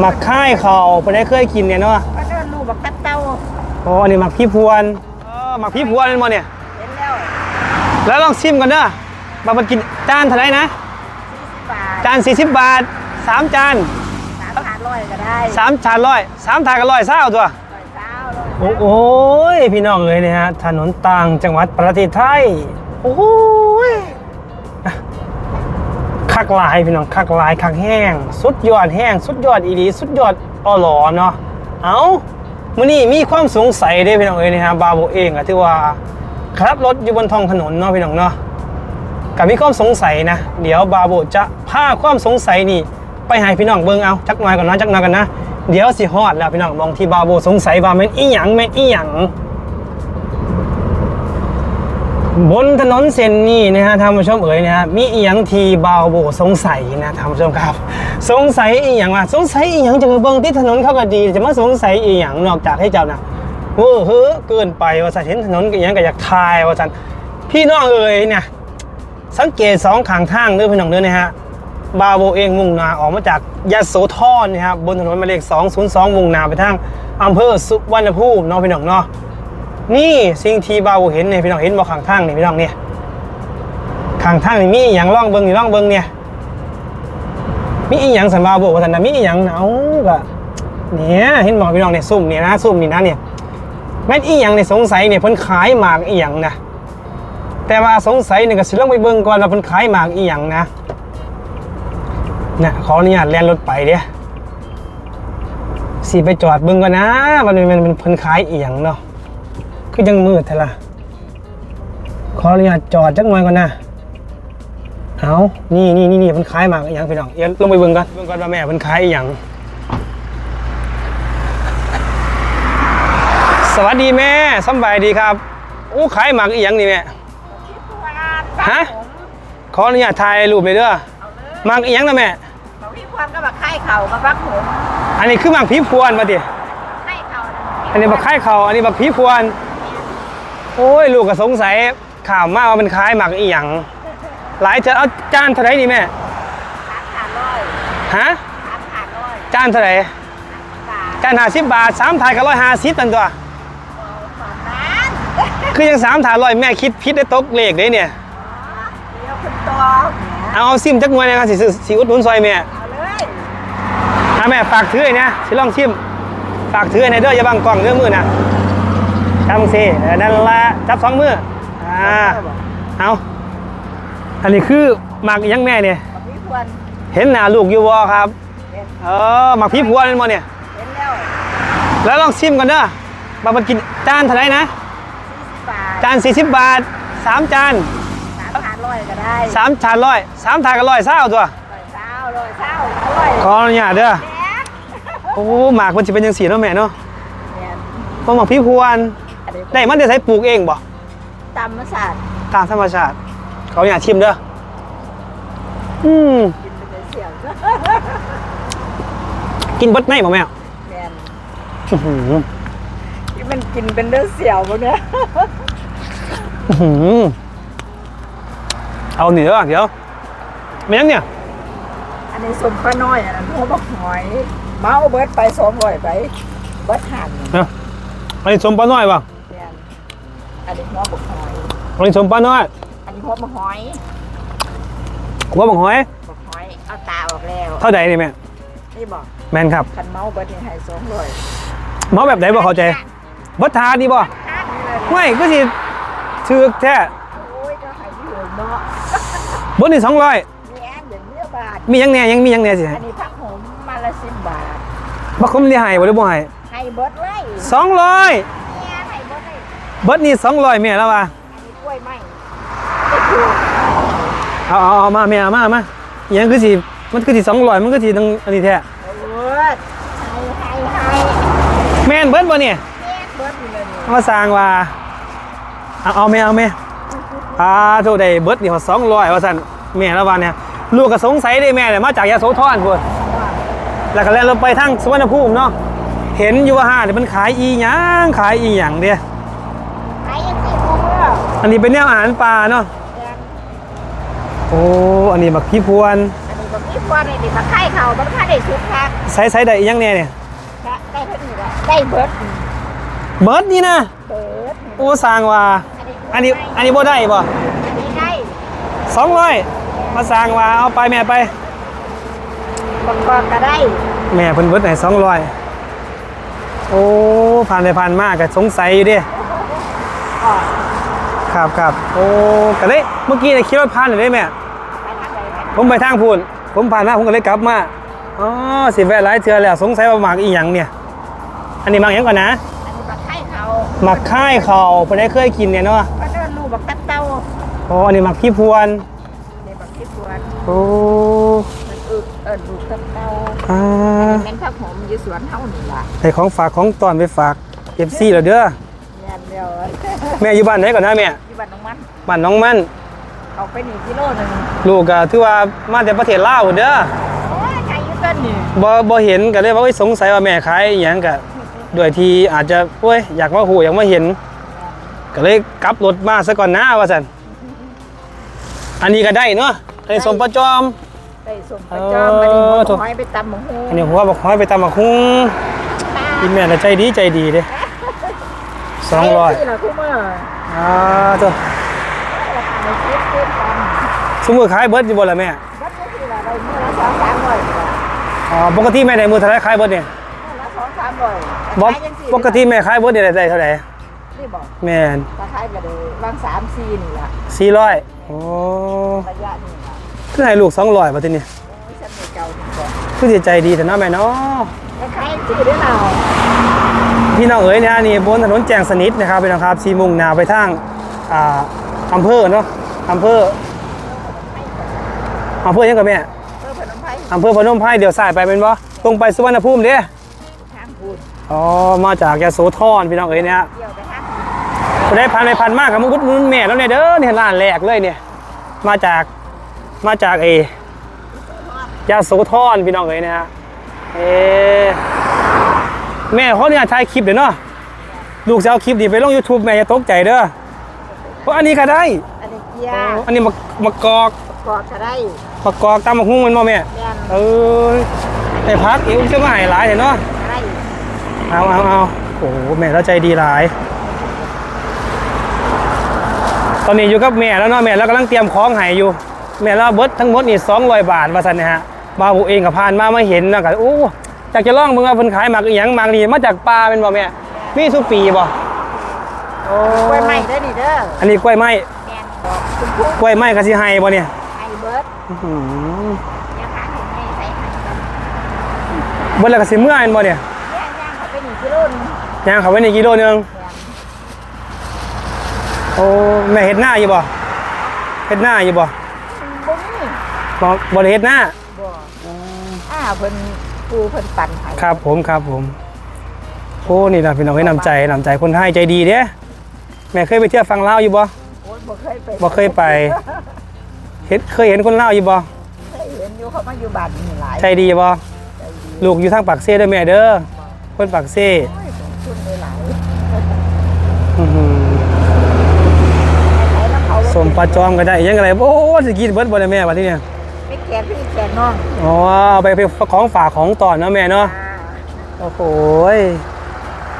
หมักค่ายเขาไปได้เคยกินเนี่ยเนาะก็เดินลูกบักตับเต้าอ๋ออันนี้หมักพี่พวนเออหมักพี่พวนเป็นมาเนี่ย เห็นแล้วแล้วลองชิมกันเด้อมามากินจานเท่าไหร่นะบาทจาน 40 บาท 3 จาน สามพันร้อยก็ได้3จานร้อยสามถาดก็ร้อยเศร้าตัวร้อยเก้าร้อยโอ้โหยพี่น้องเลยเนี่ยฮะถนนต่างจังหวัดประเทศไทย โอ้โหยอะ คักลายพี่น้องคักลายคักแห้ง สุดยอดแห้ง สุดยอดอีดีสุดยอดอหลอเนาะเอามื่อนี้มีความสงสัยเด้พี่น้องเอ้ยนะฮะบาโบเองอะที่ว่าขับรถอยู่บนท้องถนนเนาะพี่น้องเนาะกับมีความสงสัยนะ เดี๋ยวบาโบจะพาความสงสัยนี่ ไปให้พี่น้องเบิ่งเอาจักหน่อยก่อนนะจักหน่อยกันนะเดี๋ยวสิฮอดแล้วพี่น้องมองที่บาโบสงสัยว่าแม่นอีหยังแม่นอีหยัง บนถนนเส้นนี้นะฮะท่านผู้ชมเอ๋ยนะฮะมีอีหยังที่บาโบสงสัยนะท่านผู้ชมครับ สงสัยอีหยังล่ะสงสัยอีหยังจะเบิ่งที่ถนนเขาก็ดีจะมาสงสัยอีหยังนอกจากให้เจ้านะเว้อเฮ้อเกินไปว่าสันเห็นถนนก็อีหยังก็อยากทายว่าสันพี่น้องเอ๋ยเนี่ยสังเกตสองข้างทางเด้อพี่น้องเด้อนะฮะบาโบเองมุ่งนาออกมาจากยะโสธรนะครับบนถนนหมายเลข202มุ่งนาไปทางอำเภอสุวรรณภูมิเนาะพี่น้องเนาะ นี่สิ่งที่บาโบเห็นเนี่ยพี่น้องเห็นบ่ข้างทางนี่พี่น้องเนี่ยข้างทางนี่มีอย่างล่องเบิงนี่ล่องเบิงเนี่ยมีอีหยังสันบาโบว่าสันนะมีอีหยังเอาก็เนี่ยเห็นบอกพี่น้องเนี่ยซุ่มเนี่ยนะซุ่มนี่นะเนี่ยแม่อีหยังเนี่ยสงสัยเนี่ยเพิ่นขายหมากอีหยังนะแต่ว่าสงสัยเนี่ยก็สิลองไปเบิ่งก่อนว่าเพิ่นขายหมากอีหยังนะเนี่ยขออนุญาตแล่นรถไปเด้สีไปจอดเบิ่งก่อนนะมันเป็นมันเป็นเพิ่นขายเอียงเนาะ คือยังมืดแท้ละขออนุญาตจอดจักหน่อยก่อนนะ เอานี่นี่นี่นี่เพิ่นขายหมากอีหยังพี่น้องเอียนลงไปเบิ่งก่อนเบิ่งก่อนว่าแม่เพิ่นขายอีหยังสวัสดีแม่สำบายดีครับอู้ขายหมากอีหยังนี่แม่ ฮะ ขออนุญาตถ่ายรูปเลยเด้อเอาเลยหมากอีหยังนะแม่ เขาพี่ควานก็แบบไข่เข่ากับบักหงอันนี้คือหมากผีพวนมาดิ ไข่เข่าะอันนี้บักคล้ายเขาอันนี้บักผีพวน โอ้ยลูกก็สงสัยข่าวมากว่ามันคล้ายหมากอีหยังหลายจะเอาจานเท่าไหรนี่แม่สามขาดร้อยฮะสามขาดร้อยจานเท่าไหรบาทจานห้าสิบบาทสามถาดก็ร้อยห้าสิบตันตัวสองล้านคือยังสามถาดร้อยแม่คิดพิษได้ตกเลขเลยเนี่ยเดี๋ยวคุณตัวเนี่ยเอาซิมจักหน่วยนะครับสิซื้อสิอุดหนุนซอยแม่เอาเลยอะแม่ฝากถือไอ้นะสิลองชิมฝากถือไอ้นะเด้ออย่าบังกล้องเด้อมือนะ จับสิเออนั่นละจับสองมืออ่าเอาอันนี้คือหมากอีหยังแม่เนี่ยกับพี่ควรเห็นหน้าลูกอยู่บ่ครับเห็นเออหมักพริกพวนมันบ่เนี่ยเห็นแล้วแล้วลองชิมกันเด้อมามากินจานเท่าไหร่นะสี่สิบบาทจาน40บาท3จานสามขาดร้อยก็ได้3จานร้อย3ถาดก็ร้อยเศร้าตัวร้อยเช้าร้อยเช้าร้อยขออนุญาตเด้อแดกโอ้หมากมันจะเป็นยังสีเนาะแม่เนาะเนี่ยเพราะหมักพริกพวน อันนี้ได้มันจะใช้ปลูกเองบ่ตำมาสาดตามธรรมชาติขออนุญาตชิมเด้ออืมกินเป็นเสียงกินเบดไหนบ่แม่แมนอื้อหือที่มันกินเป็นเนื้อเสียวพวกเนี้ยอื้อหือเอาหนีเด้อเดี๋ยวไม่ยังเนี่ย อันนี้สมป้าน้อยอันนั้นหัวบักหอยเมาเบิดไปสองร้อยไปเบิดหันนะอันนี้สมปลาน้อยป่ะแมน อันนี้หัวบกหอย อันนี้สมป้าน้อยอันนี้หัวบกหอยหัวบกหอย บกหอย เอาตาออกแล้ว เท่าไหร่นี่แม่นี่บอกแม่นครับคันเมาเบิดนี่ให้สองร้ยหมอแบบไหนบ่เข้าใจบัตทานนี่บ่ทไม่ก็สิถือแท้โอ้ยก็หายดีเนาะบ่นี่สองร้อยมียังแหน่ยังมียังแหน่สิอันนี้พักหอมมาละสิบบาทบัคุ้มสิให้บ่หรือบ่ให้ให้เบิดเลร้อย เลยบัดนี่สองร้อยแม่แล้วว่ะอันนี้กล้วยไหมไม่ถูกเอาเอาเอามาแม่เอามาเอามาอิหยังคือสิมันคือสิสองร้อยมันคือสิต้องอันนี้แท้เบิดให้ให้ให้แม่นเบิดบ่เนี่ยแม่เบิดอยู่เลยนี่เอามาสร้างว่าเอาเอาแม่เอาแม่อ่าโทษได้เบิดนี่ว่าสองร้อยว่าซั่นแม่แล้วว่าเนี่ยลูกก็สงสัยได้แม่เนี่ยมาจากยะโสธรพุ่นแล้วก็แล่นรถไปทางสุวรรณภูมิเนาะเห็นอยู่ว่าห้าเนี่ยมันขายอีหยังขายอีหยังเดีย อันนี้เป็นแนวอาหารปลาเนาะแม่นโอ้อันนี้บักพี่พวนอันนี้แบบนี้พวนี่ดิมาไข่เขาบังคับได้สุกคักใส่ใส่ได้อีหยังเนี่ยเนี่ยก็ได้เท่านี้แหละได้เบิดเบิร์ดนี่นะเบิดโอ้สร้างว่าอันนี้อันนี้บ่ได้บ่อันนี้ได้สองร้อยมาสร้างว่าเอาไปแม่ไปประกอบก็ได้ แม่เพิ่นเบิดไหนสองร้อยโอ้ผ่านไปผ่านมากก็สงสัยอยู่เดิอ๋อ ครับครับโอ้ก็เลยเมื่อกี้เนี่ยคิดว่าผ่านเลยได้แม่ไปทางไหนกันผมไปทางพูนผมผ่านมาผมก็เลยกลับมาอ๋อสิแวะหลายเทื่อแล้วสงสัยว่าหมากอีหยังเนี่ย อันนี้หมากหยังก่อนนะอันนี้บักไข่เขาหมักค่ายเขาเพิ่นได้เคยกินเนี่ยเนาะก็เดินลูกบักตัดเต้าอ๋ออันนี้หมักพี่พวนในบักที่สวนโอ้มันอึเอิญลูกตัดเต้าอ่าแม่นผักหอมอยู่สวนเฮานี่ล่ะได้ของฝากของตอนไปฝาก FC แล้วเด้อแม่นเดียวแม่อยู่บ้านไหนก่อนนะแม่ที่บ้านน้องมันบ้านน้องมั่นเอาไปหนึ่งกิโลหนึ่งลูกก็ถือว่ามาจากประเทศลาวพุ่นเด้อโอ้ยใครอยู่ต้นนี่บ่บ่เห็นก็เลยว่าเอ้ยสงสัยว่าแม่ขายอหยังก็ด้วยที่อาจจะโอ้ยอยากมาหูอยากมาเห็น ก็เลยกลับรถมาซะก่อนนะว่าซั่นอันนี้ก็ได้เนาะอันนี้สมประจอมไปส่งไปจอมมาดิหมเออดถูกหอยไปตำหมูฮูอันนี้หัวบอกขอให้ไปตำบักคุ้งตาอีแม่น่ะใจดีใจดีเด้ สองร้อยที่เราคู่มืออ่าเจ้าในคลิปเพื่อนกันสมมือขายเบิร์ดอยู่บ่ล่ะแม่วัดนี้ที่เราได้มือละสองสามร้อยอ๋อปกติแม่ได้มือเท่าไหรขายเบิร์ดเนี่ยมือละสองสามร้อยบ่ขายจังสิปกติแม่ขายเบิร์ดเนี่ยได้เท่าไหร่นี่บอกแม่นตาขายก็ได้บางสามสี่นี่ล่ะสี่ร้อยโอ้ระยะนี่ล่ะคือให้ลูกสองร้อยบัดทีนี้โอ้ยฉันไม่เก่าดีกว่าคือสิใจดีแต่เนาะแม่เนาะแต่ขายที่ได้เรา พี่น้องเอ๋ยเนี่ยนี่บนถนนแจ้งสนิทนะครับพี่น้องครับสีมุ่งหนาไปทางอ่าอำเภอเนาะอำเภออำเภอยังกับแม่เพื่อพนมไพรอำเภอพนมไพรเดี๋ยวสายไปเป็นบ่ตรงไปสุวรรณภูมิเด้ทางพูนอ๋อมาจากยโสธรพี่น้องเอ๋ยเนี่ยเที่ยวไปทางไปได้พันไปพันมากครับมุดมุนแม่แล้วเนี่ยเด้อเนี่ยร้านแรกเลยเนี่ยมาจากมาจากเอยาโสธรพี่น้องเอ๋ยนะฮะเอ แม่เขาเนี่ยถ่ายคลิปเดี๋ยวเนาะลูกจะเอาคลิปดีไปลง YouTube แม่จะตกใจเด้อเพราะอันนี้ก็ได้ อันนี้เกียอ๋อร์อันนี้มะมะกอกกอดก็ได้มะกอกตามมะฮุ้งมันบ่แม่แม่นเออในพักเอวจะมาให้หลายเนาะได้เอาเอาเอาโอ้โหแม่เราใจดีหลาย ตอนนี้อยู่กับแม่แล้วเนาะแม่เรากำลังเตรียมของให้อยู่ แม่เราเบิดทั้งหมดนี่200บาทว่าซั่นนะฮะบาวบุเองกับพานมามาเห็นแล้วก็โอ้ อยากจะลองมึงว่าเพิ่นขายหมากอีหยังหมากนี่มาจากป่าเป็นบ่แม่มีสุปีบ่โอ้กล้วยไม้เด้อนี่เด้ออันนี้กล้วยไม้แมนบอกคุณครูกล้วยไม้ก็สิให้บ่เนี่ยไอเบิร์ดอื้อหืออย่าหาเห็นไงใส่ไข่กันเบิดแล้วก็สิเมื่อแม่นบ่เนี่ยย่างย่างเขาไปหนึ่งกิโลนึงย่างเขาไว้ในกิโลนึงแมนโอ้แม่เฮ็ดหน้าอยู่บ่เฮ็ดหน้าอยู่บ่บ่มีบ่บ่ได้เฮ็ดหน้าบ่อ้าเพิ่น ปูเพิ่นปั่นให้ครับผมครับผมโอ้นี่นะพี่น้องให้นำใจนำใจคนไทยใจดีเด้แม่เคยไปเที่ยวฟังลาวอยู่บ่โอ้ยบ่เคยไปบ่เคยไปเห็นเคยเห็นคนลาวอยู่บ่เคยเห็นอยู่เขามาอยู่บ้านนี่หลายใจดีบ่ใจดีลูกอยู่ทางปากเซ่เด้อแม่เด้อคนปากเซ่โอ้ยของคุณหลายอื้อหือๆใช้น้ำเขาสมปลาจอมก็ได้ยังไงโอ้สิกินเบิดบ่ได้แม่บัดนี้เนี่ยไม่ แกนพี่แกนน้องอ๋อเอาไปเป็นของฝากของตอนเนาะแม่เนาะอ่าโอ้โหย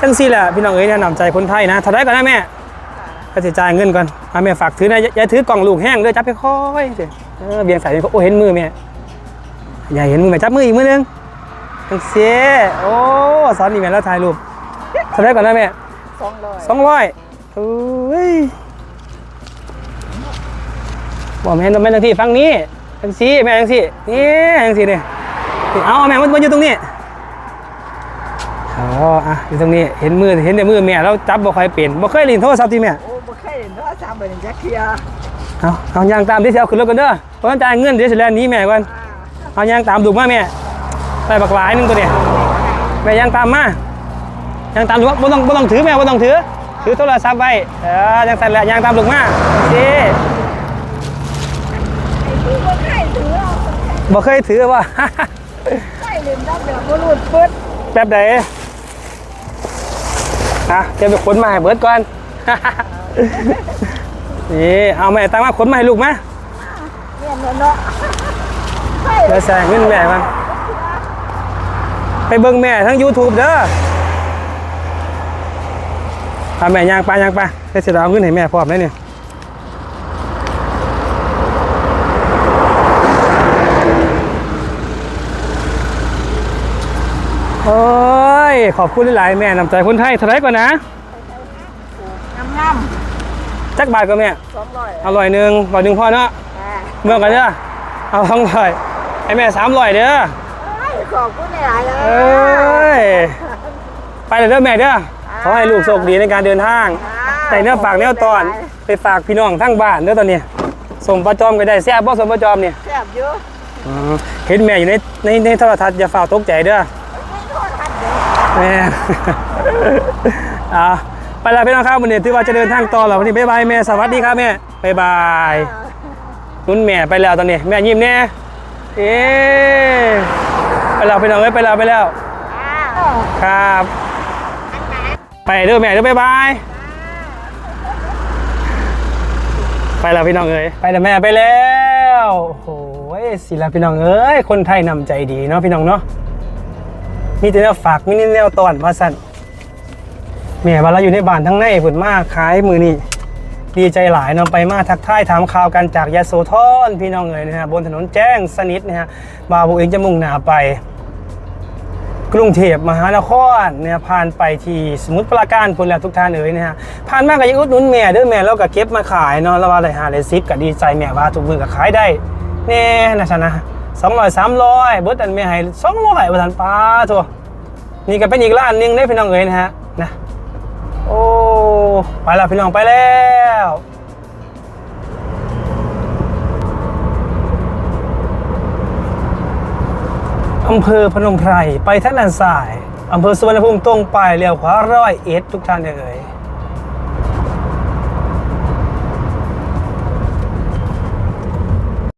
จังซี่แหละพี่น้องเอ้ยแนะนำใจคนไทยนะเท่าไรก่อนนะแม่ก็จะจ่ายเงินก่อนเอาแม่ฝากถือนะอย่าอย่าถือกล่องลูกแห้งเด้อจับไปค่อยสิเออเบียงใส่โอ้เห็นมือแม่อย่าเห็นมือแม่จับมืออีกมือนึงจังเสียโอ้สอนอีแม่แล้วถ่ายรูปเท่าไรก่อนนะแม่สองร้อยสองร้อยโอ้ยบอกแม่นแม่นจังที่ฟังนี้ จังซี่แม่จังซี่นี่จังซี่เนี่ยเอาแม่มันมันอยู่ตรงนี้อ๋ออะอยู่ตรงนี้เห็นมือเห็นแต่มือแม่แล้วจับบ่ค่อยเป็นบ่เคยเลินโทรศัพท์ที่แม่โอ้บ่เคยเห็นว่าสามใบจักเทียเอาเอายางตามที่สิเอาขึ้นรถกันเด้อเพราะว่าจ่ายเงินเดี๋ยวสิแลนหนี้แม่ก่อนอ่าเอายางตามดูมาแม่ใส่บักหลายหนึงตัวเนี่ยแม่ยางตามมายางตามดูว่าบ่ต้องบ่ต้องถือแม่บ่ต้องถือถือโทรศัพท์ไว้เออยังสั่นแหละยางตามลูกมาสิ ไอ้ผู้บ่เคยถือเอา บ่เคยถือว่าไม่เล่นนักแบบบ่รูดปึ๊ดแบบใดอะเดี๋ยวไปขนมาให้เบิดก่อน นี่เอาแม่ตามมาขนมาให้ลูกมาเนี่ยเนาะเดี๋ยวใส่เงินแม่มาไปเบิ่งแม่ทั้ง YouTube เด้อพาแม่ย่างไปย่างไปเดี๋ยวสิเอาเงินให้แม่พร้อมได้เนี่ย โอ้ย ขอบคุณหลายๆแม่นำใจคนไทยเท่าไหรก่อนนะงามงามจักบาทก็แม่สองร้อยเอาร้อยหนึ่งร้อยหนึ่งพอเนาะอ่าเมื่อกันเด้อเอาทั้งร้อยไอ้แม่สามร้อยเด้อเอ้ยขอบคุณหลายๆเลยเอ้ยไปเลยเด้อแม่เด้อขอให้ลูกโชคดีในการเดินทางใส่เนื้อฝากเนื้อตอนไปฝากพี่น้องทั้งบ้านเด้อตอนนี้สมประจอมก็ได้แซ่บบ่สมประจอมเนี่ยแซ่บอยู่อืมเห็นแม่อยู่ในในในโทรทัศน์อย่าฝ่าตกใจเด้อไม่โทษทัน เด้อแม่อ่าไปแล้วพี่น้องครับวันนี้ที่ว่าจะเดินทางต่อแล้ววันนี้บ๊ายบายแม่สวัสดีครับแม่บ๊ายบายนุ่นแม่ไปแล้วตอนนี้ แม่ยิ้มแน่เอ๊ะไปแล้วพี่น้องเอ้ยไปแล้วไปแล้วอ้าวครับไปเด้อแม่เด้อบ๊ายบายไปแล้วพี่น้องเอ้ยไปแล้วแม่ไปแล้วโอ้โหสิละพี่น้องเอ้ยคนไทยนำใจดีเนาะพี่น้องเนาะ มีแต่แนวฝากมีแต่แนวตอนมาสั่นแม่ว่าเราอยู่ในบ้านทั้งในผุนมากขายมือนี่ดีใจหลายเนาไปมาทักทายถามข่าวกันจากยาโสธรพี่น้องเอ้ยนะฮะบนถนนแจ้งสนิทนะฮะบาวบุเองจะมุ่งหน้าไป กรุงเทพมหานครเนี่ยผ่านไปที่สมุทรปราการพุ่นแล้วทุกท่านเอ๋ยนะฮะผ่านมากก็ยังอุดหนุนแม่เด้อแม่แล้วก็เก็บมาขายเนาะแล้วว่าอะไรหาอะไรซิปก็ดีใจแม่ว่าทุกมือก็ขายได้แน่นะชนะ สองร้อยสามร้อยเบิร์ดอันแม่ให้สองร้อยวันทันป้าทัวนี่ก็เป็นอีกร้านหนึงได้พี่น้องเอ๋ยนะฮะนะโอ้ไปแล้วพี่น้องไปแล้วอำเภอพนมไพรไปท่างด้านซ้ายอำเภอสุวรรณภูมิตรงไปเลี้ยวขวาร้อยเอ็ดทุกท่านเอ๋ย